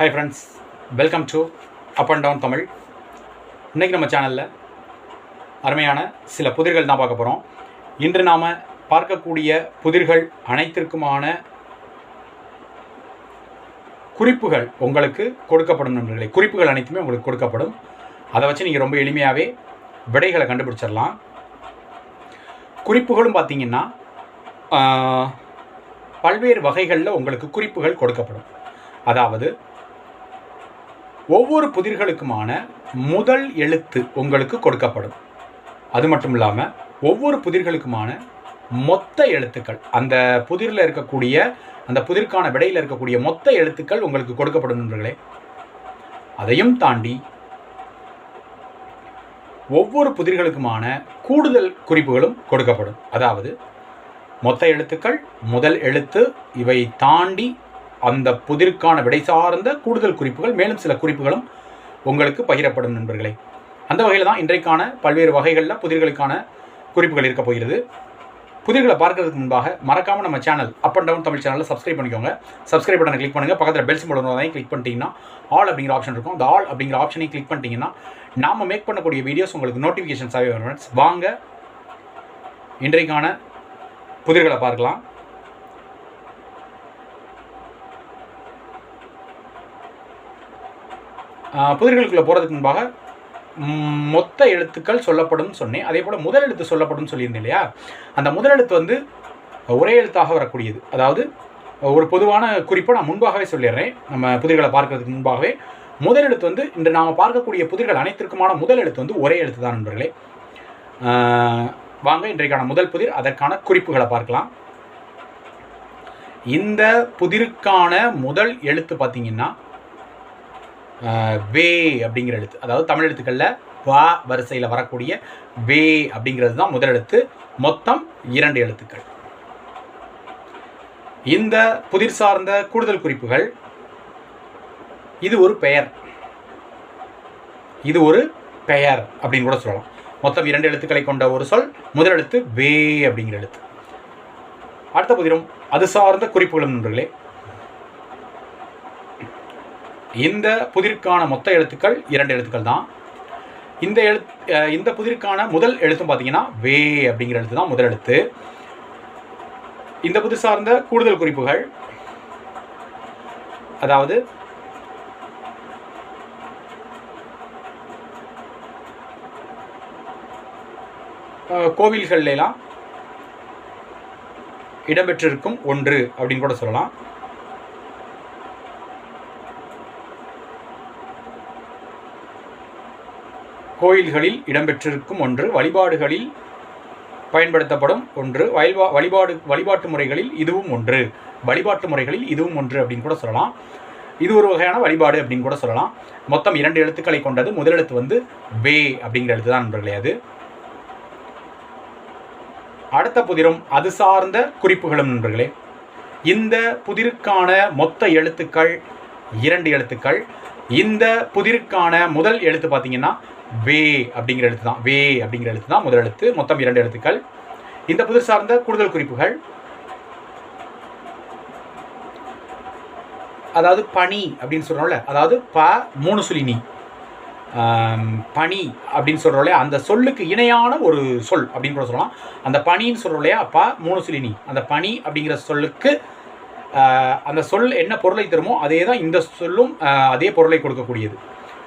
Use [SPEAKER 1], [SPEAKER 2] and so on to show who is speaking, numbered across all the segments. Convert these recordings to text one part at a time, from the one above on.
[SPEAKER 1] Hi friends welcome to up and down Tamil இன்றைக்கி நம்ம சேனலில் அருமையான சில புதிர்கள் தான் பார்க்க போகிறோம் இன்று நாம் பார்க்கக்கூடிய புதிர்கள் அனைத்திற்குமான குறிப்புகள் உங்களுக்கு கொடுக்கப்படும் நண்பர்களே. குறிப்புகள் அனைத்துமே உங்களுக்கு கொடுக்கப்படும். அதை வச்சு நீங்கள் ரொம்ப எளிமையாகவே விடைகளை கண்டுபிடிச்சிடலாம். குறிப்புகளும் பார்த்தீங்கன்னா பல்வேறு வகைகளில் உங்களுக்கு குறிப்புகள் கொடுக்கப்படும். அதாவது ஒவ்வொரு புதிர்களுக்குமான முதல் எழுத்து உங்களுக்கு கொடுக்கப்படும். அது மட்டும் இல்லாமல் ஒவ்வொரு புதிர்களுக்குமான மொத்த எழுத்துக்கள் அந்த புதிரில் இருக்கக்கூடிய அந்த புதிருக்கான விடையில் இருக்கக்கூடிய மொத்த எழுத்துக்கள் உங்களுக்கு கொடுக்கப்படும் நண்பர்களே. அதையும் தாண்டி ஒவ்வொரு புதிர்களுக்குமான கூடுதல் குறிப்புகளும் கொடுக்கப்படும். அதாவது மொத்த எழுத்துக்கள் முதல் எழுத்து இவை தாண்டி அந்த புதிருக்கான விடை சார்ந்த கூடுதல் குறிப்புகள் மேலும் சில குறிப்புகளும் உங்களுக்கு பகிரப்படும் நண்பர்களே. அந்த வகையில் தான் இன்றைக்கான பல்வேறு வகைகளில் புதிர்களுக்கான குறிப்புகள் இருக்க போகிறது. புதிர்களை பார்க்கறதுக்கு முன்பாக மறக்காமல் நம்ம channel up and down Tamil சேனலில் சப்ஸ்கிரைப் பண்ணிக்கோங்க. சப்ஸ்கிரைப் பட்டனை கிளிக் பண்ணுங்கள் பக்கத்தில் பெல் சிம்பிள் வரையும் கிளிக் பண்ணிட்டீங்கன்னா ஆல் அப்படிங்கிற ஆப்ஷன் இருக்கும். அந்த ஆல் அப்படிங்கிற ஆப்ஷனையும் கிளிக் பண்ணிட்டீங்கன்னா நாம மேக் பண்ணக்கூடிய வீடியோஸ் உங்களுக்கு நோட்டிஃபிகேஷன்ஸாகவே வரும். வாங்க இன்றைக்கான புதிர்களை பார்க்கலாம். புதிர்களுக்குள்ளே போகிறதுக்கு முன்பாக மொத்த எழுத்துக்கள் சொல்லப்படும் சொன்னேன். அதே போல் முதல் எழுத்து சொல்லப்படும் சொல்லியிருந்தேன் இல்லையா? அந்த முதல் எழுத்து வந்து ஒரே எழுத்தாக வரக்கூடியது. அதாவது ஒரு பொதுவான குறிப்பை நான் முன்பாகவே சொல்லிடுறேன். நம்ம புதிர்களை பார்க்கறதுக்கு முன்பாகவே. முதல் எழுத்து வந்து இன்று நாம் பார்க்கக்கூடிய புதிர்கள் அனைத்திற்குமான முதல் எழுத்து வந்து ஒரே எழுத்து தான் நண்பர்களே. வாங்க இன்றைக்கான முதல் புதிர் அதற்கான குறிப்புகளை பார்க்கலாம். இந்த புதிருக்கான முதல் எழுத்து பார்த்தீங்கன்னா வே அப்படிங்கிற எழுத்து. அதாவது தமிழ் எழுத்துக்களில் வா வரிசையில் வரக்கூடிய வே அப்படிங்கிறது தான் முதல் எழுத்து. மொத்தம் இரண்டு எழுத்துக்கள். இந்த புதிர் சார்ந்த கூடுதல் குறிப்புகள் இது ஒரு பெயர். இது ஒரு பெயர் அப்படின்னு கூட சொல்லலாம். மொத்தம் இரண்டு எழுத்துக்களை கொண்ட ஒரு சொல் முதல் எழுத்து வே அப்படிங்கிற எழுத்து. அடுத்த புதிரும் அது சார்ந்த குறிப்புகளும் நண்பர்களே இந்த புதிருக்கான மொத்த எழுத்துக்கள் இரண்டு எழுத்துக்கள் தான். இந்த எழுத் இந்த புதிருக்கான முதல் எழுத்தும் பார்த்தீங்கன்னா வே அப்படிங்கிற எழுத்து தான் முதல் எழுத்து. இந்த புது சார்ந்த கூடுதல் குறிப்புகள் அதாவது கோவில்கள்லாம் இடம்பெற்றிருக்கும் ஒன்று அப்படின்னு கூட சொல்லலாம். கோயில்களில் இடம்பெற்றிருக்கும் ஒன்று வழிபாடுகளில் பயன்படுத்தப்படும் ஒன்று வயல்வா வழிபாடு வழிபாட்டு முறைகளில் இதுவும் ஒன்று. வழிபாட்டு முறைகளில் இதுவும் ஒன்று அப்படின்னு கூட சொல்லலாம். இது ஒரு வகையான வழிபாடு அப்படின்னு கூட சொல்லலாம். மொத்தம் இரண்டு எழுத்துக்களை கொண்டது. முதல் எழுத்து வந்து வே அப்படிங்கிற எழுத்து தான் நண்பர்களே அது. அடுத்த புதிரும் அது சார்ந்த குறிப்புகளும் நண்பர்களே. இந்த புதிருக்கான மொத்த எழுத்துக்கள் இரண்டு எழுத்துக்கள். இந்த புதிருக்கான முதல் எழுத்து பார்த்தீங்கன்னா வே அப்படிங்கிற எழுத்து தான். வே அப்படிங்கிற எழுத்து தான் முதல் எழுத்து. மொத்தம் இரண்டு எழுத்துக்கள். இந்த புதிர் சார்ந்த கூடுதல் குறிப்புகள். அதாவது பனி அப்படின்னு சொல்கிறோம்ல அதாவது ப மூணு சுழி நீ. பனி அப்படின்னு சொல்கிறோம் இல்லையா? அந்த சொல்லுக்கு இணையான ஒரு சொல் அப்படின்னு கூட சொல்லலாம். அந்த பனின்னு சொல்கிறோம் இல்லையா? ப மூணு சுழி நீ. அந்த பனி அப்படிங்கிற சொல்லுக்கு அந்த சொல் என்ன பொருளை தருமோ அதே தான் இந்த சொல்லும் அதே பொருளை கொடுக்கக்கூடியது.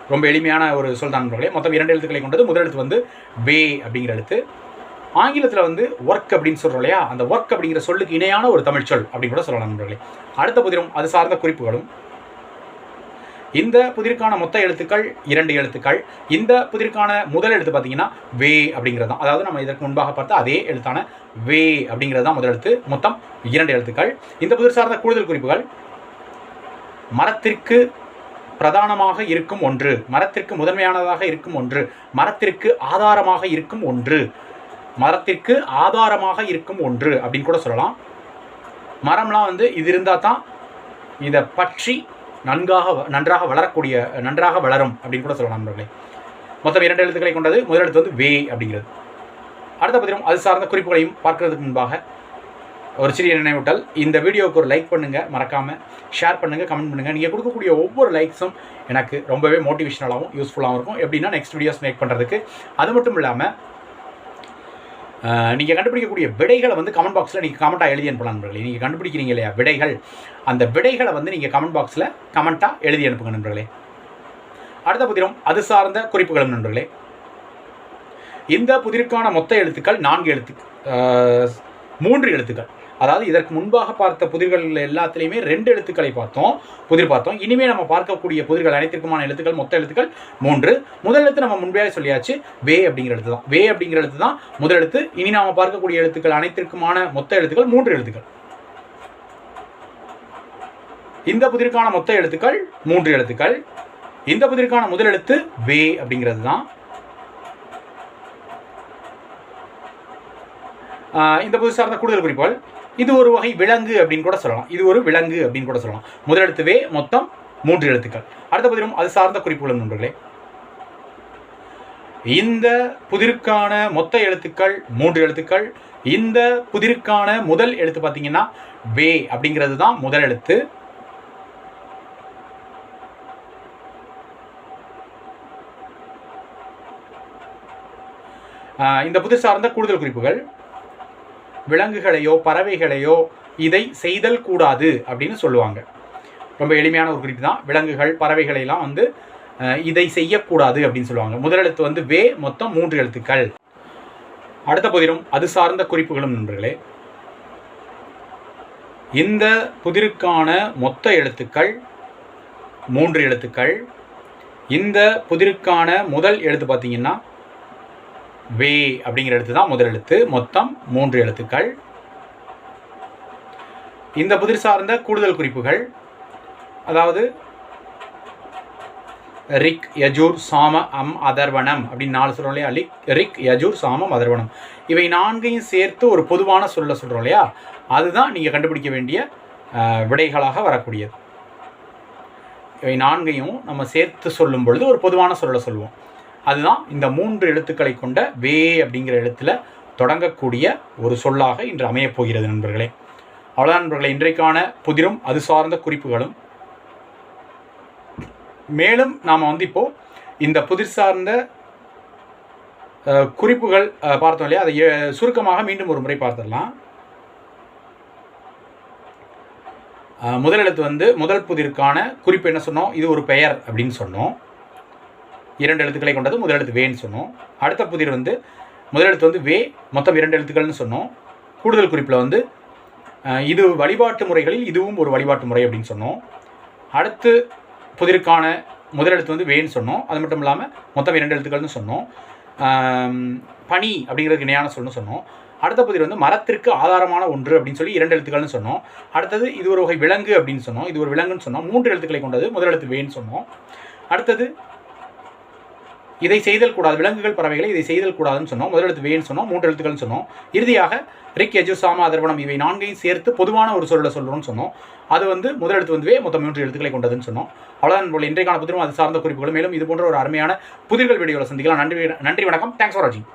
[SPEAKER 1] ரொம்ப எளிமையான ஒரு சொல் தான் நண்பர்களே. மொத்தம் இரண்டு எழுத்துக்களை கொண்டது. முதல் எழுத்து வந்து வே அப்படிங்கிற எழுத்து. ஆங்கிலத்தில் வந்து ஒர்க் அப்படின்னு சொல்கிறோம் இல்லையா? அந்த ஒர்க் அப்படிங்கிற சொல்லுக்கு இணையான ஒரு தமிழ் சொல் அப்படின்னு கூட சொல்லலாம் நண்பர்களே. அடுத்த புதிரும் அது சார்ந்த குறிப்புகளும். இந்த புதிருக்கான மொத்த எழுத்துக்கள் இரண்டு எழுத்துக்கள். இந்த புதிருக்கான முதல் எழுத்து பார்த்தீங்கன்னா வே அப்படிங்கிறது தான். அதாவது நம்ம இதற்கு முன்பாக பார்த்த அதே எழுத்தான வே அப்படிங்கிறது தான் முதல் எழுத்து. மொத்தம் இரண்டு எழுத்துக்கள். இந்த புதிர் சார்ந்த கூடுதல் குறிப்புகள். மரத்திற்கு பிரதானமாக இருக்கும் ஒன்று மரத்திற்கு முதன்மையானதாக இருக்கும் ஒன்று மரத்திற்கு ஆதாரமாக இருக்கும் ஒன்று மரத்திற்கு ஆதாரமாக இருக்கும் ஒன்று அப்படின்னு கூட சொல்லலாம். மரம்லாம் வந்து இது இருந்தால் தான் இதை பற்றி நன்காக வ- நன்றாக வளரக்கூடிய நன்றாக வளரும் அப்படின்னு கூட சொல்லலாம் நண்பர்களே. மொத்தம் இரண்டு எழுத்துக்களை கொண்டது. முதல் எழுத்து வந்து வே அப்படிங்கிறது. அடுத்த பத்திரம் அது சார்ந்த குறிப்புகளையும் பார்க்கறதுக்கு முன்பாக ஒரு சிறிய நினைவூட்டல். இந்த வீடியோவுக்கு ஒரு லைக் பண்ணுங்கள் மறக்காமல் ஷேர் பண்ணுங்கள் கமெண்ட் பண்ணுங்கள் நீங்கள் கொடுக்கக்கூடிய ஒவ்வொரு லைக்ஸும் எனக்கு ரொம்பவே மோட்டிவேஷனலாகவும் யூஸ்ஃபுல்லாகவும் இருக்கும். எப்படின்னா நெக்ஸ்ட் வீடியோஸ் மேக் பண்ணுறதுக்கு அது மட்டும் இல்லாமல் நீங்கள் கண்டுபிடிக்கக்கூடிய விடைகளை வந்து கமெண்ட் பாக்ஸில் நீங்கள் கமெண்ட்டாக எழுதி அனுப்பலாம் நண்பர்களே. நீங்கள் கண்டுபிடிக்கிறீங்க இல்லையா விடைகள்? அந்த விடைகளை வந்து நீங்கள் கமெண்ட் பாக்ஸில் கமெண்ட்டாக எழுதி அனுப்புங்க நண்பர்களே. அடுத்த புதிரம் அது சார்ந்த குறிப்புகளும் நண்பர்களே. இந்த புதிருக்கான மொத்த எழுத்துக்கள் நான்கு எழுத்து மூன்று எழுத்துக்கள். அதாவது இதற்கு முன்பாக பார்த்த புதிர்கள் எல்லாத்துலேயுமே ரெண்டு எழுத்துக்களை பார்த்தோம் புதிர் பார்த்தோம். இனிமேல் நம்ம பார்க்கக்கூடிய புதிர்கள் அனைத்திற்குமான எழுத்துக்கள் மொத்த எழுத்துக்கள் மூன்று. முதல் எழுத்து நம்ம முன்பே சொல்லியாச்சு வே அப்படிங்கிற எழுத்து தான். வே அப்படிங்கிற எழுத்து தான் முதல் எழுத்து. இனி நாம பார்க்கக்கூடிய எழுத்துக்கள் அனைத்திற்குமான மொத்த எழுத்துக்கள் மூன்று எழுத்துக்கள். இந்த புதிருக்கான மொத்த எழுத்துக்கள் மூன்று எழுத்துக்கள். இந்த புதிருக்கான முதல் எழுத்து வே அப்படிங்கிறது தான். இந்த புது சார்ந்த கூடுதல் குறிப்புகள். இது ஒரு வகை விலங்கு அப்படின்னு கூட சொல்லலாம். இது ஒரு விலங்கு அப்படின்னு கூட சொல்லலாம். முதல் எழுத்து வே மொத்தம் மூன்று எழுத்துக்கள். அடுத்த பதிலும் அது சார்ந்த குறிப்புகள் நண்பர்களே. இந்த புதிருக்கான மொத்த எழுத்துக்கள் மூன்று எழுத்துக்கள். இந்த புதிருக்கான முதல் எழுத்து பார்த்தீங்கன்னா வே அப்படிங்கிறது தான் முதல் எழுத்து. ஆஹ் இந்த புதிர் சார்ந்த கூடுதல் குறிப்புகள். விலங்குகளையோ பறவைகளையோ இதை செய்தல் கூடாது அப்படின்னு சொல்லுவாங்க. ரொம்ப எளிமையான ஒரு குறிப்பு தான். விலங்குகள் பறவைகளையெல்லாம் வந்து இதை செய்யக்கூடாது அப்படின்னு சொல்லுவாங்க. முதல் எழுத்து வந்து வே மொத்தம் மூன்று எழுத்துக்கள். அடுத்த புதிரும் அது சார்ந்த குறிப்புகளும் நண்பர்களே. இந்த புதிருக்கான மொத்த எழுத்துக்கள் மூன்று எழுத்துக்கள். இந்த புதிருக்கான முதல் எழுத்து பார்த்தீங்கன்னா வே அப்படிங்கிற எழுத்து தான் முதல் எழுத்து. மொத்தம் மூன்று எழுத்துக்கள். இந்த புதிர் சார்ந்த கூடுதல் குறிப்புகள். அதாவது ரிக் யஜூர் சாம அம் அதர்வனம் அப்படின்னு நாலு சொல்கிறோம் இல்லையா? லிக் ரிக் யஜூர் சாமம் அதர்வனம் இவை நான்கையும் சேர்த்து ஒரு பொதுவான சொல்ல சொல்கிறோம் இல்லையா? அதுதான் நீங்கள் கண்டுபிடிக்க வேண்டிய விடைகளாக வரக்கூடியது. இவை நான்கையும் நம்ம சேர்த்து சொல்லும் பொழுது ஒரு பொதுவான சொல்ல சொல்லுவோம். அதுதான் இந்த மூன்று எழுத்துக்களை கொண்ட வே அப்படிங்கிற எழுத்தில் தொடங்கக்கூடிய ஒரு சொல்லாக இன்று அமையப் போகிறது நண்பர்களே. அவ்வளோதான் நண்பர்களே இன்றைக்கான புதிரும் அது சார்ந்த குறிப்புகளும். மேலும் நாம் வந்து இப்போது இந்த புதிர் சார்ந்த குறிப்புகள் பார்த்தோம் இல்லையா? அதை சுருக்கமாக மீண்டும் ஒரு முறை பார்த்துடலாம். முதல் எழுத்து வந்து முதல் புதிருக்கான குறிப்பு என்ன சொன்னோம்? இது ஒரு பெயர் அப்படின்னு சொன்னோம். இரண்டு எழுத்துக்களை கொண்டது முதல் எழுத்து வேன்னு சொன்னோம். அடுத்த புதிர் வந்து முதல் எழுத்து வந்து வே மொத்தம் இரண்டு எழுத்துக்கள்னு சொன்னோம். கூடுதல் குறிப்பில் வந்து இது வழிபாட்டு முறைகளில் இதுவும் ஒரு வழிபாட்டு முறை அப்படின்னு சொன்னோம். அடுத்து புதிருக்கான முதல் எழுத்து வந்து வேன்னு சொன்னோம். அது மட்டும் இல்லாமல் மொத்தம் இரண்டு எழுத்துக்கள்னு சொன்னோம். பனி அப்படிங்கிறதுக்கு இணையான சொல்லணும் சொன்னோம். அடுத்த புதிர் வந்து மரத்திற்கு ஆதாரமான ஒன்று அப்படின்னு சொல்லி இரண்டு எழுத்துக்கள்னு சொன்னோம். அடுத்தது இது ஒரு வகை விலங்கு அப்படின்னு சொன்னோம். இது ஒரு விலங்குன்னு சொன்னோம். மூன்று எழுத்துக்களை கொண்டது முதல் எழுத்து வேன்னு சொன்னோம். அடுத்தது இதை செய்தல் கூடாது. விலங்குகள் பறவைகளை இதை செய்தல் கூடாதுன்னு சொன்னோம். முதல் எழுத்து வேன்னு சொன்னோம். மூன்று எழுத்துக்கள்னு சொன்னோம். இறுதியாக ரிக் எஜு சாம அதர்வனம் இவை நான்கையும் சேர்த்து பொதுவான ஒரு சொல்ல சொல்கிறோம்னு சொன்னோம். அது வந்து முதல் எழுத்து வந்து மொத்தம் மூன்று எழுத்துக்களை கொண்டதுன்னு சொன்னோம். அவ்வளோதான் போல இன்றைக்கான புதிரும் அது சார்ந்த குறிப்புகளும். மேலும் இது போன்ற ஒரு அருமையான புதிர்கள் வீடியோவில் சந்திக்கலாம். நன்றி நன்றி வணக்கம். தேங்க்ஸ் ஃபார் வாட்சிங்